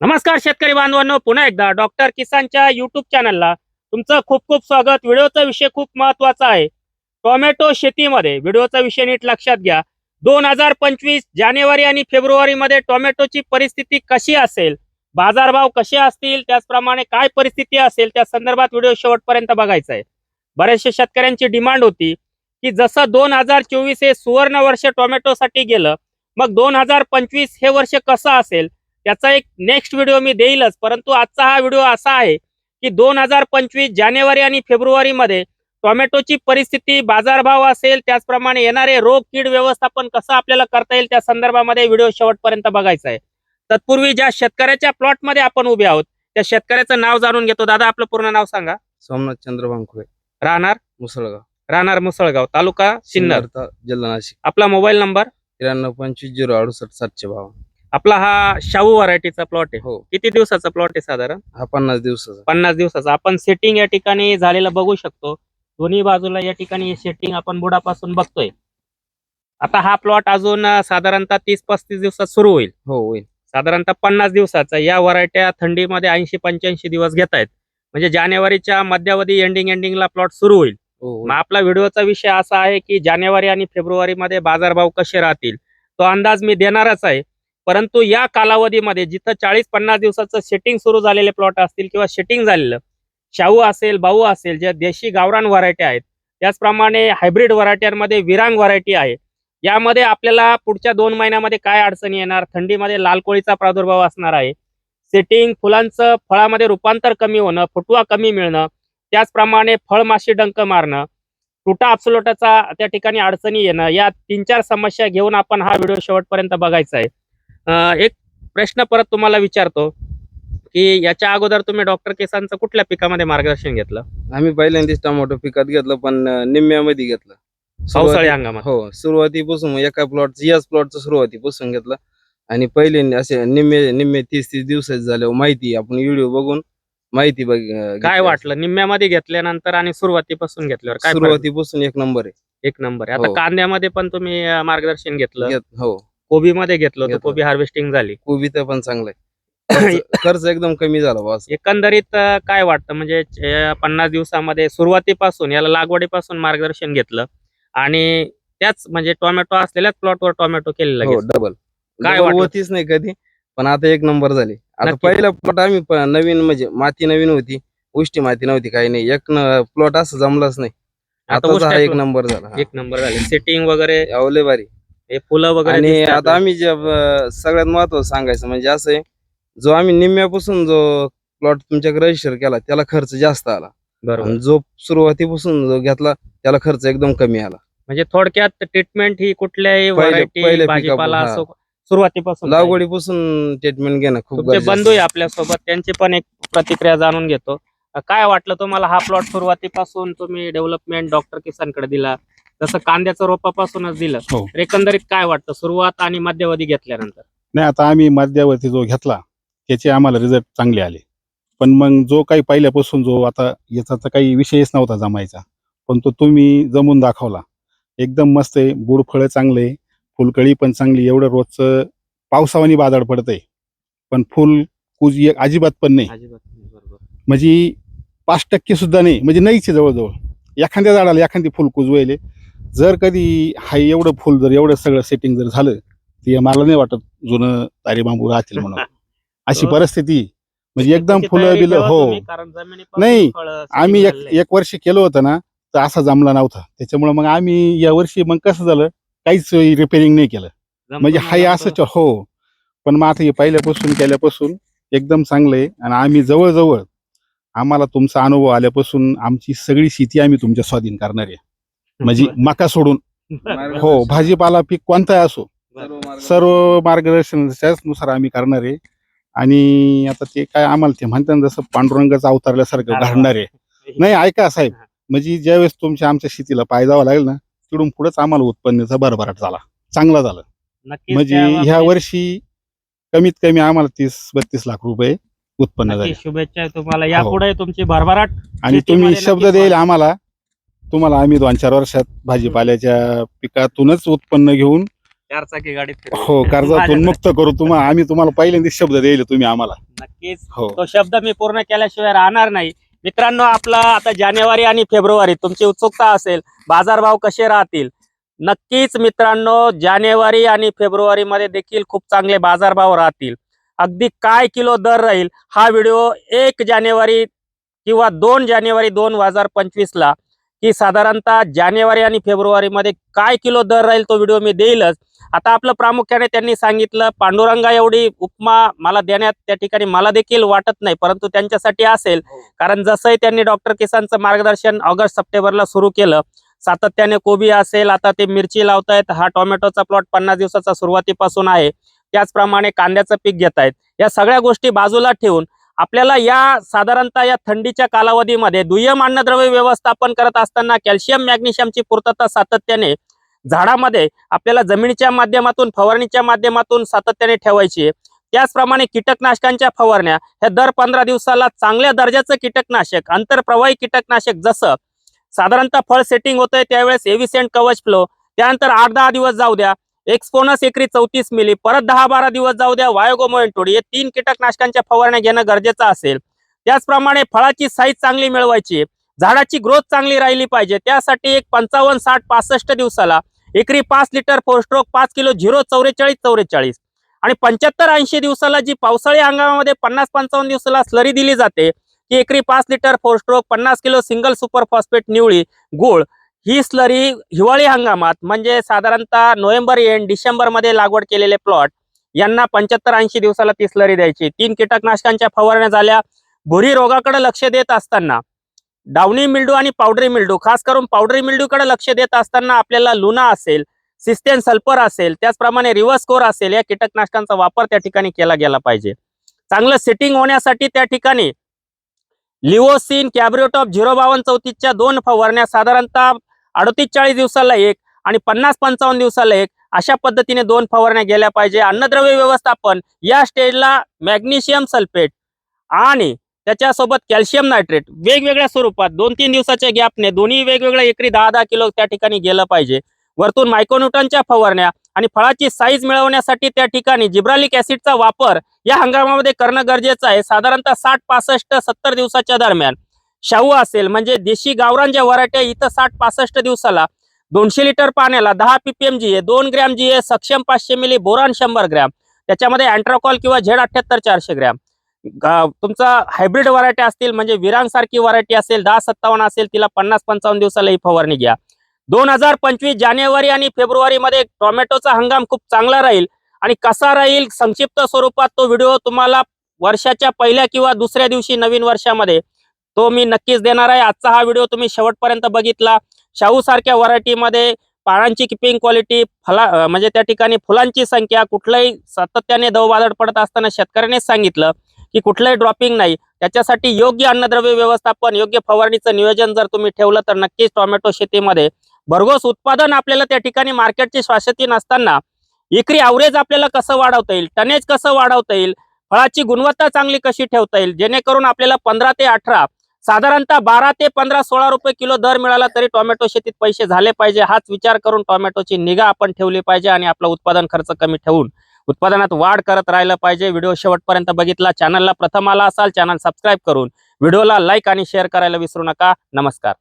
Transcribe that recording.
नमस्कार शेतकरी बांधवांनो पुन्हा एकदा डॉक्टर किसानच्या युट्यूब चॅनलला तुमचं खूप खूप स्वागत. व्हिडिओचा विषय खूप महत्त्वाचा आहे. टोमॅटो शेतीमध्ये व्हिडिओचा विषय नीट लक्षात घ्या. दोन हजार पंचवीस जानेवारी आणि फेब्रुवारी मध्ये टोमॅटोची परिस्थिती कशी असेल? बाजारभाव कसे असतील? त्याचप्रमाणे काय परिस्थिती असेल? त्या संदर्भात व्हिडिओ शेवटपर्यंत बघायचा आहे. बऱ्याचशा शेतकऱ्यांची डिमांड होती की जसं दोन हजार चोवीस हे सुवर्ण वर्ष टोमॅटोसाठी गेलं मग दोन हजार पंचवीस हे वर्ष कसं असेल? त्याचा एक नेक्स्ट व्हिडिओ मी देईलच. परंतु आजचा हा व्हिडिओ असा आहे की दोन हजार पंचवीस जानेवारी आणि फेब्रुवारी मध्ये टोमॅटोची परिस्थिती बाजारभाव असेल त्याचप्रमाणे येणारे रोग कीड व्यवस्थापन कसं आपल्याला करता येईल त्या संदर्भामध्ये व्हिडिओ शेवटपर्यंत बघायचा आहे. तत्पूर्वी ज्या शेतकऱ्याच्या प्लॉटमध्ये आपण उभे आहोत त्या शेतकऱ्याचं नाव जाणून घेतो. दादा आपलं पूर्ण नाव सांगा. सोमनाथ चंद्र बांकुळे. राहणार? मुसळगाव. राहणार मुसळगाव. तालुका सिन्नर. जिल्हा नाशिक. आपला मोबाईल नंबर? त्र्याण्णव पंचवीस झिरो अडुसष्ट सातशे बावन्न. आपला हा शाहू व्हरायटीचा प्लॉट आहे. हो. किती दिवसाचा प्लॉट आहे साधारण? हा पन्नास दिवसाचा. पन्नास दिवसाचा. आपण सेटिंग या ठिकाणी झालेलं बघू शकतो. दोन्ही बाजूला या ठिकाणी सेटिंग आपण बुडापासून बघतोय. आता हा प्लॉट अजून साधारणतः तीस पस्तीस दिवसात सुरू होईल. हो होईल. साधारणतः पन्नास दिवसाचा. या व्हरायट्या थंडीमध्ये ऐंशी पंच्याऐंशी दिवस घेत आहेत. म्हणजे जानेवारीच्या मध्यावधी एंडिंग एंडिंगला प्लॉट सुरू होईल. हो होईल. मग आपला व्हिडिओचा विषय असा आहे की जानेवारी आणि फेब्रुवारीमध्ये बाजारभाव कसे राहतील? तो अंदाज मी देणारच आहे. परंतु या कालावधीमध्ये जिथं चाळीस पन्नास दिवसाचं सेटिंग सुरू झालेले प्लॉट असतील किंवा सेटिंग झालेलं शाहू असेल बाऊ असेल ज्या देशी गावरान व्हरायटी आहेत त्याचप्रमाणे हायब्रिड व्हरायट्यांमध्ये विरांग व्हरायटी आहे. यामध्ये आपल्याला पुढच्या दोन महिन्यामध्ये काय अडचणी येणार? थंडीमध्ये लाल कोळीचा प्रादुर्भाव असणार आहे. सेटिंग फुलांचं फळामध्ये रूपांतर कमी होणं फुटवा कमी मिळणं त्याचप्रमाणे फळमाशी डंक मारणं तुटा अप्सलोटाचा त्या ठिकाणी अडचणी येणं या तीन चार समस्या घेऊन आपण हा व्हिडिओ शेवटपर्यंत बघायचा आहे. एक प्रश्न परत तुम्हाला विचारतो की याच्या अगोदर तुम्ही डॉक्टर केसांचं कुठल्या पिकामध्ये मार्गदर्शन घेतलं? आम्ही पहिल्यांदाच टोमॅटो पिकात घेतलं पण अं, निम्म्यामध्ये घेतलं. पावसाळी हंगामात. हो सुरुवातीपासून एका प्लॉट याच प्लॉटचं सुरुवातीपासून घेतलं. आणि पहिले असे निम्मे निम्मे तीस तीस दिवसाचे झाले माहिती आपण व्हिडिओ बघून माहिती बघ अं, काय घेतली. वाटलं? निम्म्यामध्ये घेतल्यानंतर आणि सुरुवातीपासून घेतल्यावर काय फरक? सुरुवातीपासून एक नंबर आहे. एक नंबर आहे. आता हो. कांद्यामध्ये पण तुम्ही अं, मार्गदर्शन घेतलं. घेत- हो. कोबीमध्ये घेतलं होतं घेतलं. कोबी हार्वेस्टिंग झाली. कोबी तर पण चांगलं आहे. खर्च- एकदम कमी झाला बस एकंदरीत अं, काय वाटतं? म्हणजे पन्नास दिवसामध्ये सुरुवातीपासून याला लागवडीपासून मार्गदर्शन घेतलं आणि त्याच म्हणजे टोमॅटो असलेल्याच प्लॉटवर टोमॅटो केलेला हो. डबल काय डबल वाटलं? होतीच नाही कधी पण आता एक नंबर झाली. आता नक्की. पहिला प्लॉट आम्ही प- नवीन म्हणजे माती नवीन होती उष्टी माती नव्हती काही नाही. एक प्लॉट असं जमलाच नाही. आता हा एक नंबर झाला हा. एक नंबर झाले. सेटिंग वगैरे अवले भारी. हे फुलं वगैरे आणि दिसतात आता आम्ही जे अं, सगळ्यात महत्वाचं सांगायचं म्हणजे असं आहे जो आम्ही निम्म्यापासून जो प्लॉट तुमच्याकडे रजिस्टर केला त्याला खर्च जास्त आला. बरोबर. आणि जो सुरुवातीपासून जो घेतला त्याला खर्च एकदम कमी आला. म्हणजे थोडक्यात ट्रीटमेंट ही कुठल्याही पहिले- व्हरायटी पहिले भाजीपाला पिकापासून, असो सुरुवातीपासून. लागवडीपासून ट्रीटमेंट घेणं खूप तुमचे गरजेचं बंधू आहे. आहे. आपल्यासोबत त्यांची पण एक प्रतिक्रिया जाणून घेतो. अ, काय वाटलं तुम्हाला हा प्लॉट सुरुवातीपासून तुम्ही डेव्हलपमेंट डॉक्टर किसानकडे दिला? तसं कांद्याचं रोपापासूनच दिलं हो. तर एकंदरीत काय वाटतं? सुरुवात आणि मध्यवधी घेतल्यानंतर. नाही आता आम्ही मध्यावरती जो घेतला त्याचे आम्हाला रिझल्ट चांगले आले. पण मग जो काही पहिल्यापासून जो आता याचा तर काही विषयच नव्हता जमायचा. पण तो तुम्ही जमून दाखवला. एकदम मस्त आहे गुड फळं चांगले फुलकळी पण चांगली एवढं रोजचं पावसावानी बाजाड पडतंय. पण फुल कुज एक अजिबात पण नाही. अजिबात नाही, बरोबर. म्हणजे पाच टक्के सुद्धा नाही म्हणजे नाहीच आहे जवळजवळ. एखाद्या झाडाला एखादी फुल कुजवायले जर कधी हा एवढं फुल जर एवढं सगळं सेटिंग जर झालं ते मला नाही वाटत जुनं तारी बांबू राहतील म्हणून. अशी हो. परिस्थिती. म्हणजे एकदम फुलं बिलं हो. नाही, आम्ही एक. एक वर्ष केलं होतं ना तर असा जमला नव्हता. त्याच्यामुळे मग आम्ही या वर्षी मग कसं झालं काहीच रिपेअरिंग नाही केलं. म्हणजे हाय. असंच हो. पण मग आता हे पहिल्यापासून केल्यापासून एकदम चांगलं आहे. आणि आम्ही जवळजवळ आम्हाला तुमचा अनुभव आल्यापासून आमची सगळी शेती आम्ही तुमच्या स्वाधीन करणार आहे. म्हणजे मका सोडून. हो भाजीपाला पीक कोणताही असो सर्व मार्ग- सर्व मार्गदर्शनाच्याच नुसार आम्ही करणार आहे. आणि आता ते काय आम्हाला ते म्हणतात जसं पांडुरंगाचं अवतारल्यासारखं. घडणार आहे. नाही ऐका साहेब. म्हणजे ज्यावेळेस तुमच्या आमच्या शेतीला पाय जावं लागेल ना तिकडून पुढेच आम्हाला उत्पन्नाचा भरभराट झाला. चांगला झाला. म्हणजे ह्या वर्षी कमीत कमी आम्हाला तीस बत्तीस लाख रुपये उत्पन्न झाले. शुभेच्छा तुम्हाला. यापुढे तुमची भरभराट आणि तुम्ही शब्द. देईल आम्हाला. तुम्हाला आम्ही दोन चार वर्षात भाजीपाल्याच्या पिकातूनच उत्पन्न घेऊन चार चाकी गाडीत. हो कर्जातून. मुक्त करू. तुम्हाला आम्ही तुम्हाला पहिल्यांदा शब्द द्यायला तुम्ही आम्हाला. नक्कीच. हो. तो शब्द मी पूर्ण केल्याशिवाय राहणार नाही. मित्रांनो आपला आता जानेवारी आणि फेब्रुवारी तुमची उत्सुकता असेल बाजारभाव कसे राहतील? नक्कीच मित्रांनो जानेवारी आणि फेब्रुवारी मध्ये देखील खूप चांगले बाजारभाव राहतील. अगदी काय किलो दर राहील हा व्हिडिओ एक जानेवारी किंवा दोन जानेवारी दोन हजार पंचवीस ला की साधारणतः जानेवारी आणि फेब्रुवारी मध्ये काय किलो दर राहील तो व्हिडिओ मी देईलच. आता आपलं प्रामुख्याने त्यांनी सांगितलं पांडुरंगा एवढी उपमा मला देण्यात त्या ठिकाणी मला देखील वाटत नाही परंतु त्यांच्यासाठी असेल. कारण जसंही त्यांनी डॉक्टर किसानचं मार्गदर्शन ऑगस्ट सप्टेंबरला सुरू केलं सातत्याने कोबी असेल आता ते मिरची लावतायत हा टोमॅटोचा प्लॉट पन्नास दिवसाचा सुरुवातीपासून आहे. त्याचप्रमाणे कांद्याचं पीक घेत आहेत या सगळ्या गोष्टी बाजूला ठेवून आपल्याला या साधारणतः या थंडीच्या कालावधीमध्ये दुय्यम अन्नद्रव्य व्यवस्थापन करत असताना कॅल्शियम मॅग्नेशियमची पूर्तता सातत्याने झाडामध्ये आपल्याला जमिनीच्या माध्यमातून फवारणीच्या माध्यमातून सातत्याने ठेवायची आहे. त्याचप्रमाणे कीटकनाशकांच्या फवारण्या हे दर पंधरा दिवसाला चांगल्या दर्जाचं कीटकनाशक आंतरप्रवाही कीटकनाशक जसं साधारणतः फळ सेटिंग होतंय त्यावेळेस एव्हिसेंट कवच फ्लो त्यानंतर आठ दहा दिवस जाऊ द्या. एक्सपोनस एकरी चौतीस मिली. परत दहा बारा दिवस जाऊ द्या. वायोगोमोएंटोडी हे तीन कीटकनाशकांच्या फवारण्या घेणं गरजेचं असेल. त्याचप्रमाणे फळाची साईज चांगली मिळवायची. झाडाची ग्रोथ चांगली राहिली पाहिजे. त्यासाठी एक पंचावन्न साठ पासष्ट दिवसाला एकरी पाच लिटर फोर स्ट्रोक पाच किलो झिरो चौवेचाळीस चौवेचाळीस आणि पंच्याहत्तर ऐंशी दिवसाला जी पावसाळी हंगामामध्ये पन्नास पंचावन्न दिवसाला स्लरी दिली जाते की एकरी पाच लिटर फोर स्ट्रोक पन्नास किलो सिंगल सुपर फॉस्फेट निवळी गुळ ही स्लरी हिवाळी हंगामात म्हणजे साधारणतः नोव्हेंबर एंड डिसेंबरमध्ये लागवड केलेले प्लॉट यांना पंच्याहत्तर ऐंशी दिवसाला ती स्लरी द्यायची. तीन कीटकनाशकांच्या फवारण्या झाल्या. भुरी रोगाकडे लक्ष देत असताना डावणी मिल्डू आणि पावडरी मिल्डू खास करून पावडरी मिल्डूकडे लक्ष देत असताना आपल्याला लुना असेल सिस्टेन सल्फर असेल त्याचप्रमाणे रिव्हर्स कोर असेल या कीटकनाशकांचा वापर त्या ठिकाणी केला गेला पाहिजे. चांगलं सेटिंग होण्यासाठी त्या ठिकाणी लिओसिन कॅब्रिओटॉप झिरो बावन चौतीसच्या दोन फवारण्या साधारणतः अडतीस चाळीस दिवसाला एक आणि पन्नास पंचावन्न दिवसाला एक अशा पद्धतीने दोन फवारण्या गेल्या पाहिजे. अन्नद्रव्य व्यवस्थापन या स्टेजला मॅग्नेशियम सल्फेट आणि त्याच्यासोबत कॅल्शियम नायट्रेट वेगवेगळ्या स्वरूपात दोन तीन दिवसाच्या गॅपने दोन्ही वेगवेगळ्या एकरी दहा दहा किलो त्या ठिकाणी गेलं पाहिजे. वरतून मायक्रोन्यूटनच्या फवारण्या आणि फळाची साईज मिळवण्यासाठी त्या ठिकाणी जिब्रालिक ऍसिडचा वापर या हंगामामध्ये करणं गरजेचं आहे. साधारणतः साठ पासष्ट सत्तर दिवसाच्या दरम्यान. शाहू असेल म्हणजे देशी गावरांच्या वराट्या इथं साठ पासष्ट दिवसाला दोनशे लिटर पाण्याला दहा पीपीएम जी आहे दोन ग्रॅम जी आहे सक्षम पाचशे मिली बोरान शंभर ग्रॅम. त्याच्यामध्ये अँट्राकॉल किंवा झेड अठ्ठ्याहत्तर चारशे ग्रॅम. तुमचा हायब्रिड व्हरायटी असतील म्हणजे विरांग सारखी व्हरायटी असेल दहा सत्तावन्न असेल तिला पन्नास पंचावन्न दिवसाला ही फवारणी घ्या. दोन हजार पंचवीस जानेवारी आणि फेब्रुवारीमध्ये टोमॅटोचा हंगाम खूप चांगला राहील आणि कसा राहील संक्षिप्त स्वरूपात तो व्हिडिओ तुम्हाला वर्षाच्या पहिल्या किंवा दुसऱ्या दिवशी नवीन वर्षामध्ये तो मी नक्कीच देणार आहे. आजचा हा व्हिडिओ तुम्ही शेवटपर्यंत बघितला. शाहू सारख्या व्हरायटीमध्ये पानांची किपिंग क्वालिटी फला म्हणजे त्या ठिकाणी फुलांची संख्या कुठलाही सातत्याने दव वादळ पडत असताना शेतकऱ्यानेच सांगितलं की कुठलंही ड्रॉपिंग नाही. त्याच्यासाठी योग्य अन्नद्रव्य व्यवस्थापन योग्य फवारणीचं नियोजन जर तुम्ही ठेवलं तर नक्कीच टोमॅटो शेतीमध्ये भरघोस उत्पादन आपल्याला त्या ठिकाणी मार्केटची श्वासती नसताना एकरी अवरेज आपल्याला कसं वाढवता येईल टनेज कसं वाढवता येईल फळाची गुणवत्ता चांगली कशी ठेवता येईल जेणेकरून आपल्याला पंधरा ते अठरा साधारणतः बारा ते पंधरा सोळा रुपये किलो दर मिळाला तरी टोमॅटो शेतीत पैसे झाले पाहिजे. हाच विचार करून टोमॅटोची निगा आपण ठेवली पाहिजे आणि आपला उत्पादन खर्च कमी ठेवून उत्पादनात वाढ करत राहिलं पाहिजे. व्हिडिओ शेवटपर्यंत बघितला. चॅनलला प्रथम आला असाल चॅनल सबस्क्राईब करून व्हिडिओला लाईक आणि शेअर करायला विसरू नका. नमस्कार.